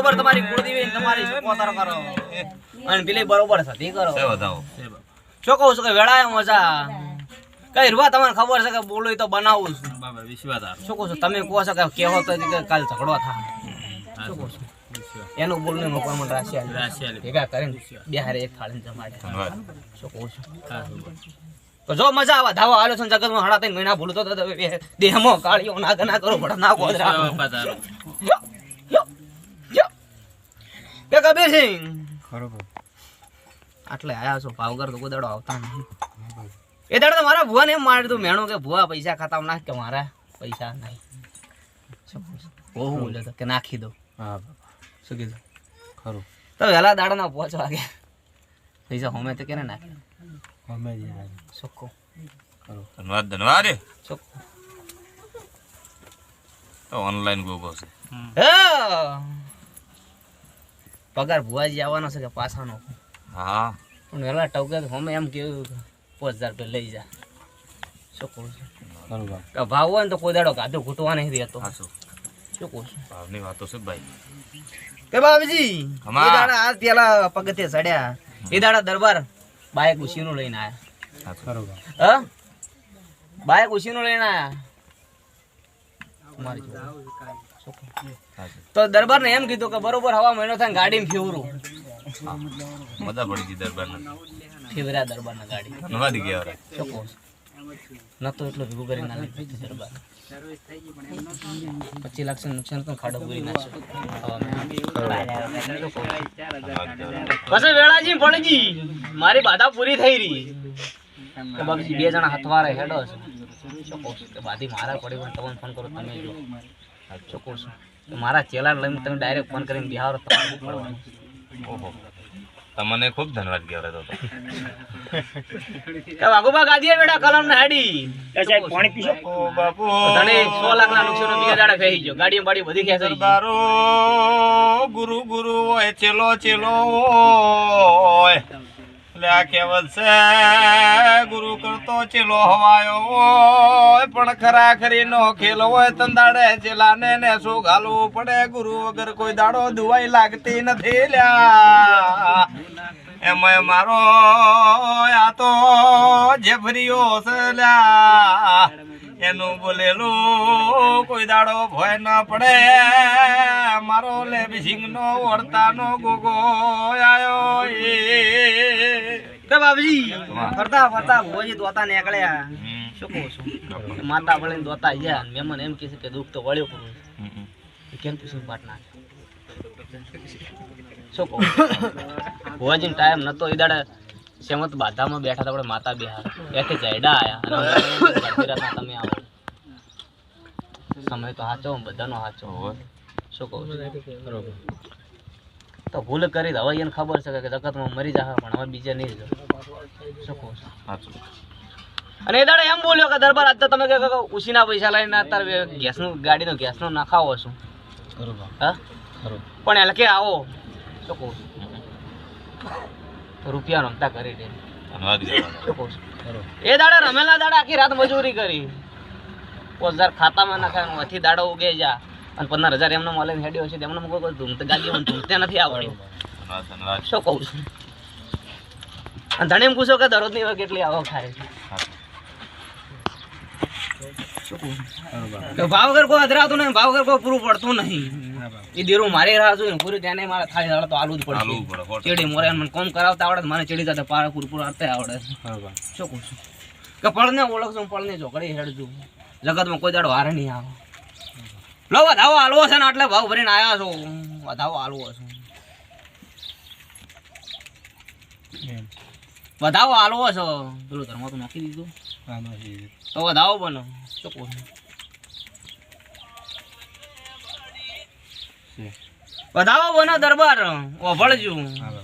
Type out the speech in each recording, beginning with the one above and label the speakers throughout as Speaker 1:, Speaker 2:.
Speaker 1: બરોબર તમારી કુળદેવી તમારી સપોતર કરો. અને પેલી બરોબર સતી કરો.
Speaker 2: છે વધાવો
Speaker 1: શું કહું છું કે વેળાએ મજા. કઈ રૂવા તમને ખબર છે કે બોલું તો બનાવું છું.
Speaker 3: બાબા વિશ્વાસ
Speaker 1: શું કહું છું તમે કહો છો કે કેવો તો કે કાલ ઝઘડો થાય શું કહું છું? એનું બોલને મોકલ મને રાશિ આલી. ભેગા કરીને બિહારે એક થાળી જમાડે. શું કહું છું? તો જો મજા આવે ધાવો હાલો છે જગતમાં હડા ત્રણ મહિના ભૂલતો દેહમાં કાળીઓ ના ના કરો ભડા ના કે કબીરસિંહ આટલે આયા છો ભાવગર તો કોઈ દાડો આવતા નહીં. એ દાડો તો મારા ભુવાને એમ મારે તું મેણો કે ભુવા પૈસા ખાતા નાખ કે મારા પૈસા નહીં? બહુ બોલ્યો તો કે નાખી દો.
Speaker 3: હા
Speaker 1: શું કીધું?
Speaker 3: ખરું.
Speaker 1: તો વહેલા દાડાના પાંચ વાગે પૈસા હોમે તો કેને નાખે?
Speaker 3: હોમે
Speaker 1: ચોખ્ખો.
Speaker 2: ધન્યવાદ ધન્યવાદ
Speaker 1: ચોખ્ખો.
Speaker 2: તો ઓનલાઈન ગોગો છે.
Speaker 1: હે! પગાર ભુવાજી આવવાનો છે કે પાછાનો?
Speaker 2: હા.
Speaker 1: પણ વહેલા ટવકે તો અમે એમ કેવું કે પાંચ હજાર રૂપિયા લઈ જા. શું કહું છું? કે ભાવ. હોય ને તો કોઈ દાડો ગાધો ઘૂંટવા નહીં
Speaker 2: રહેતો.
Speaker 1: શું? કહું છું?
Speaker 2: ભાવની વાતો છે ભાઈ.
Speaker 1: કે બાબજી દાડા આ પેલા પગથે ચડ્યા. એ દાડા દરબાર બાઈક ઉશીનું લઈને
Speaker 3: આવ્યા
Speaker 1: હ બાઈક ઉશીનું લઈને આયા. તમારી
Speaker 2: દરબાર
Speaker 1: તો દરબારને એમ કીધું કે બરોબર હવા મહિનો થાય ગાડીમાં ફેવરું.
Speaker 2: મજા પડી ગઈ દરબારને.
Speaker 1: ફેવર્યા દરબારના ગાડી.
Speaker 2: ધન્યવાદ ગયા રે
Speaker 1: શું કહું છું? નતો એટલો ભેગું કરી ના લીધું દરબાર. પચીસ લાખ નુકસાન પણ ખાડો પૂરી નાખ્યો પછી વેળાજી ભણજી. મારી બાધા પૂરી થઈ રહી. બે જણા હથવારે હેડો છે. બાધી મારા પડી પણ તમને ફોન કરો તમે જો. છું. મારા ચેલા લઈને તમે ડાયરેક્ટ ફોન કરીને બિહાર
Speaker 2: ઓહો. તમને ખૂબ ધન્યવાદ કહેવાય તો
Speaker 1: વાઘુબા ગાદીએ બેડા કલમ ને હેડી
Speaker 2: ઓ બાપુ.
Speaker 1: તને 100 લાખ ના નુકસાન બીજા દાડા ફેહી ગયો. ગાડી બાડી બધી ખેંચાઈ ગઈ.
Speaker 2: બારો ગુરુ ગુરુ હોય ચેલો ચેલો હોય. એટલે આ છે, ગુરુ કરતો ચીલો હવાયો હોય, પણ ખરા ખરી નો ખેલ હોય, તંદાડે ચેલા ને ને શું ઘાલવું પડે. ગુરુ વગર કોઈ દાડો દુવાઈ લાગતી નથી લ્યા. એમાં, મારો આ તો જેફરીઓ લ્યા એનું બોલેલું કોઈ દાડો ભય ન પડે. મારો લે સિંગ નો વળતા નો ગોગો આયો એ.
Speaker 1: કે બાબજી ફરતા ફરતા ભોજી દોતા નીકળ્યા. શું કહું છું? માતા વળીને દોતા ગયા મેમન એમ કહે છે કે દુઃખ તો વળ્યો
Speaker 2: હમ.
Speaker 1: કેમ તું પાટ ના શું કહું? ભોજીને ટાઈમ નતો એ દાડે સેમત બાધામાં બેઠા હતા આપણે માતા બિહાર. એથી જયડા આયા તમે આવો. સમય તો સાચો બધાનો સાચો. શું કહું છું? તો ભૂલ કરી હવે એને ખબર છે કે જગતમાં મરી જશે પણ હવે બીજે નહીં જ. શું કહું છું?
Speaker 2: સાચું.
Speaker 1: અને એ દાડે એમ બોલ્યો કે દરબાર આજ તો તમે કે ઉસીના પૈસા લઈને અત્યારે ગેસનું ગાડીનો ગેસનો નાખાવો છું.
Speaker 3: બરોબર.
Speaker 1: હા?
Speaker 3: બરોબર.
Speaker 1: પણ એટલે કે આવો. શું કહું છું? રૂપિયા રમતા કરી દે. શું કહું છું? એ દાડા રમેલા દાડા આખી રાત મજૂરી કરી. પાંચ હજાર ખાતામાં નાખ્યા અથી દાડો ઉગે જા. અને પંદર હજાર એમને મળે હેડ્યો છે એમને મૂકો કોઈ ધૂમતે ગાડીમાં ધૂમતે નથી આવડ્યું. શું કહું છું? અને ધણે એમ પૂછો કે દરરોજની હવે કેટલી આવક થાય છે?
Speaker 2: સાચું.
Speaker 3: બરોબર
Speaker 1: કે ભાવ વગર કોઈ અધરાતું નહીં ભાવગર કોઈ પૂરું પડતું નહીં. એ દેરું મારી રાહ જોઈને પૂરી ત્યાં મારા થાળી આવડે તો આલુ જ
Speaker 2: પડે
Speaker 1: ચેડી મોરે મને કોમ કરાવતા આવડે મને ચેડી સાથે પારા પૂર પૂર આવતા આવડે શું કહું છું? કે પળને ઓળખશું પળને ચોકડી હેડજું. જગતમાં કોઈ દાડો હારે નહીં આવે. લો વધાવો હાલવો છે ને એટલે ભાવ ભરીને આવ્યા છો. વધાવો હાલવો છે. વધાવો હાલવો છે. પેલું ધર્મ તો નાખી દીધું. તો વધાવો બનો. શું કહું છું? વધાવો બનો દરબાર. ઓભળજો.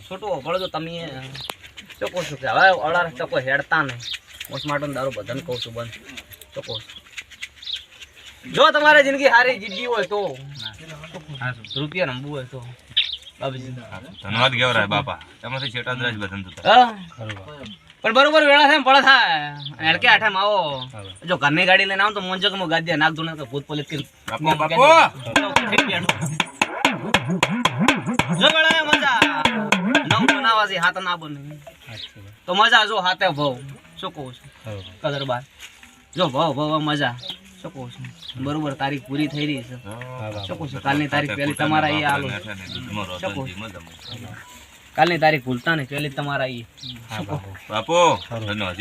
Speaker 1: છોટું ઓભળજો તમે. ચોકો છું? કે હવે અડાર ચોકો કોઈ હેડતા નહીં. પોસ્ટમાર્ટમ દારૂ બધાને કહું છું બંધ. ચોકો જો તમારે જિંદગી સારી જીતી હોય તો. રૂપિયા રમવું હોય તો.
Speaker 2: ધન્યવાદ રે બાપા. એમાંથી છેટા જ રાજ બધાને
Speaker 3: બરોબર
Speaker 1: પણ બરોબર વેળા થાય પડે થાય. હેડકે આઠે આવો. જો ઘરની ગાડી લઈને આવો તો મોંજો કે ગાદિયા નાખ દો ને તો ભૂત પોલીસ
Speaker 2: બાપુ બાપુ.
Speaker 1: જો ગળાય મજા. નવ બનાવા હાથ ના બને. તો મજા જો હાથે ભવ શું કહું છું? કદર બાર. જો ભવ ભવ મજા. શું કહું છું? બરોબર તારીખ પૂરી થઈ રહી છે. શું કહું છું? કાલની તારીખ પહેલી તમારા એ આલો શું કહું કાલની તારીખ ભૂલતા ને પહેલી તમારા
Speaker 3: એ બાપો.
Speaker 2: ધન્યવાદ